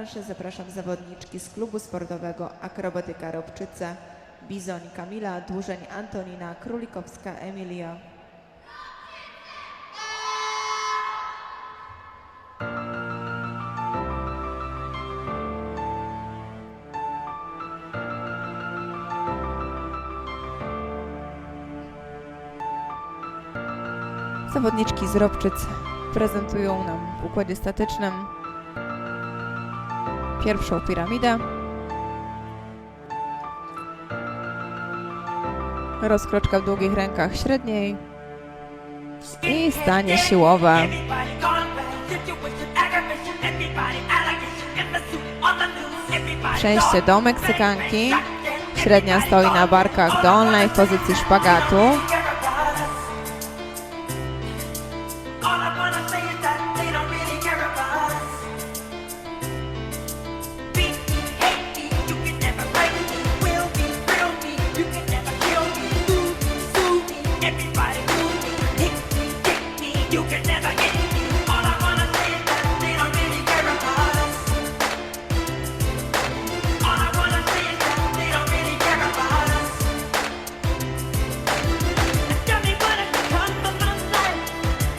Proszę, zapraszam zawodniczki z klubu sportowego Akrobatyka Robczyce, Bizoń Kamila, Dłużeń Antonina, Królikowska Emilia. Zawodniczki z Robczyc prezentują nam w układzie statycznym pierwszą piramidę. Rozkroczka w długich rękach średniej i stanie siłowe. Przejście do Meksykanki. Średnia stoi na barkach dolnej w pozycji szpagatu. Everybody me, hit me, kick me, you can never get me. All I wanna say is that they don't really care about us. All I wanna say is that they don't really care about us. Tell me what has become of my life.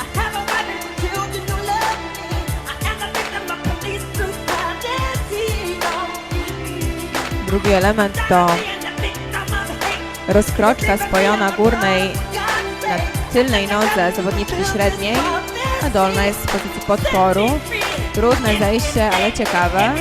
I have a wife and children who love me. I am the victim of police brutality. Drugi element to rozkroczka spojona górnej na tylnej nodze zawodniczki średniej, a dolna jest w pozycji podporu. Trudne zejście, ale ciekawe.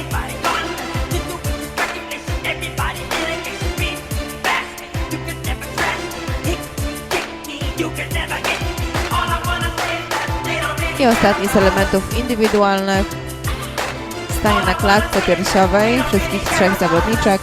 I ostatni z elementów indywidualnych stanie na klatce piersiowej wszystkich trzech zawodniczek.